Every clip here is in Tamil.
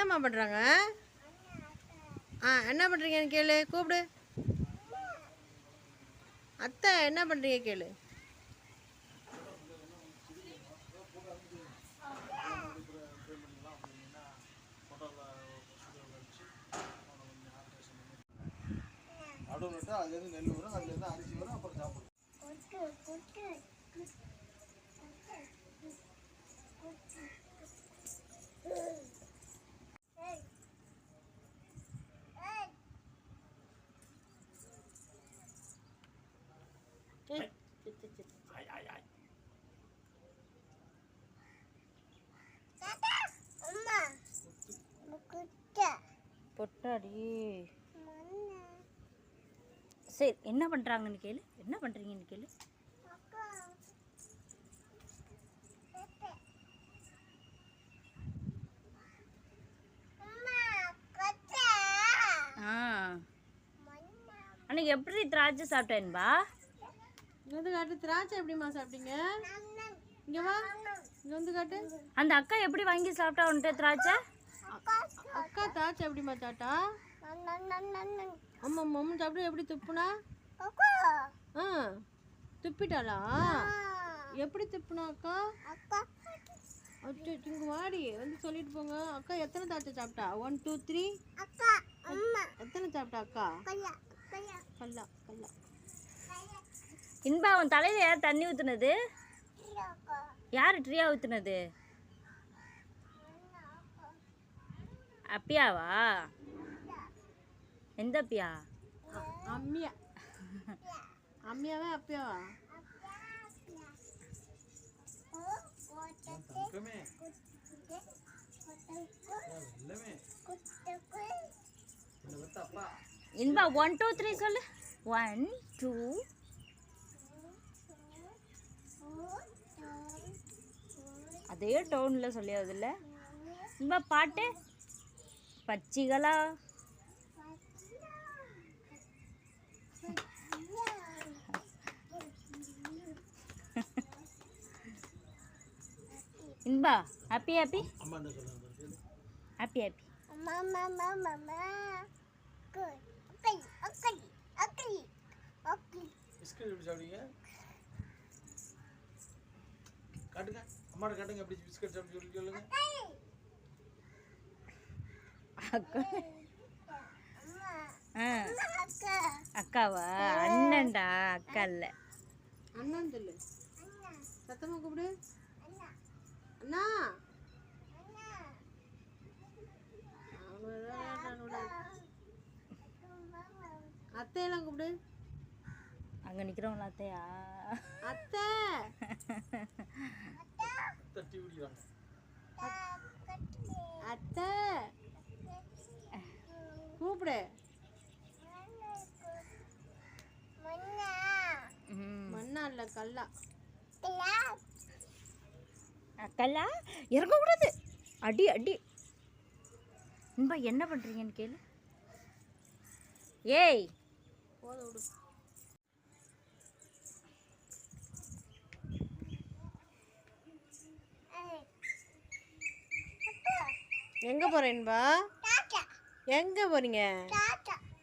என்னம்மா பண்ணுறாங்க ஆ என்ன பண்ணுறீங்கன்னு கேளு கூப்பிடு. அத்தை என்ன பண்ணுறீங்க கேளு. நடுவு நட்டு அதுலேருந்து நெல் வரும் அதுலேருந்து அரிசி வரும் அப்புறம் சாப்பிடும் பொட்டாடி. சரி என்ன பண்ணுறாங்கன்னு கேளு. என்ன பண்ணுறீங்கன்னு கேளு. ஆ. அன்னைக்கு எப்படி திராட்சை சாப்பிட்டேன்பா? இங்க வந்து காட்டு. திராட்சை எப்படிம்மா சாப்பிட்டீங்க? இங்க வா. இங்க வந்து காட்டு. அந்த அக்கா எப்படி வாங்கி சாப்பிட்டா உன்ட்ட திராட்சை? அக்கா திராட்சை எப்படிம்மா சாப்பிட்டா? அம்மா மம்மு சாப்பிட்டு எப்படி துப்புனா? ஆ துப்பிட்டாளா? எப்படி துப்புனா அக்கா? அச்சோ இங்க வாடி வந்து சொல்லிட்டு போங்க. அக்கா எத்தனை திராட்சை சாப்பிட்டா? ஒன் டூ த்ரீ எத்தனை சாப்பிட்டா அக்கா? கல்லா கல்லா இன்பா உன் தலையில யார் தண்ணி ஊத்துனது? யார் ட்ரியா ஊத்துனது? அப்பியாவா? எந்த அப்பியா? அம்மியா. அம்மியாவே அப்பியாவா? இன்பா ஒன் டூ த்ரீ சொல்லு. ஒன் டூ அதே டவுனில் சொல்லியாவதில்ல. இன்பா பாட்டு? பச்சிகளா? Inba happy happy happy happy biscuit எப்படி காட்டுங்க. அம்மாட்ட காட்டுங்க எப்படி பிஸ்கட் சாப்பிட்டு சொல்லி சொல்லுங்க அக்காவா? அண்ணன்டா அக்கா இல்ல. அண்ணான்னு சொல்லு சத்தமா கூப்பிடு. அண்ணா. அத்தையெல்லாம் கூப்பிடு. அங்க நிக்கிறவங்கள அத்தையா? அத்தை! அத்தை! கூப்பிடு. மண்ணா இல்ல கல்லா. அக்கல்லா இறங்கக்கூடாது. அடி அடி. இன்பா என்ன பண்றீங்கன்னு கேளு. ஏய்! போத விடு. எங்க போறேன்பா எங்க போறீங்க?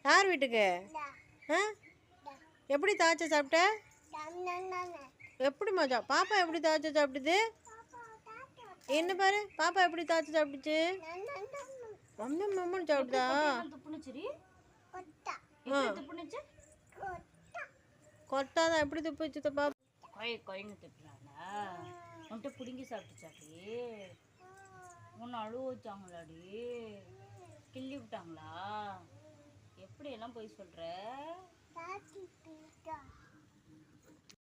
யார் வீட்டுக்கு? ஆ? எப்படி தாச்சை சாப்பிட்ட? எப்படிம்மா சா பாப்பா எப்படி தாச்சை சாப்பிடுது என்ன பாரு பாப்பா எப்படி தாச்சை சாப்பிட்டுச்சு? மம்மி மம்மன்னு சாப்பிடுதா துப்புனுச்சு? கொட்டாதான் எப்படி துப்பிச்சு? பாப்பா. கொய் கொயின்னு துப்புறாளா உன்கிட்ட பிடுங்கி உன்னை அழுவ வச்சாங்களாடி கிள்ளி விட்டாங்களா? எப்படி எல்லாம் போய் சொல்ற?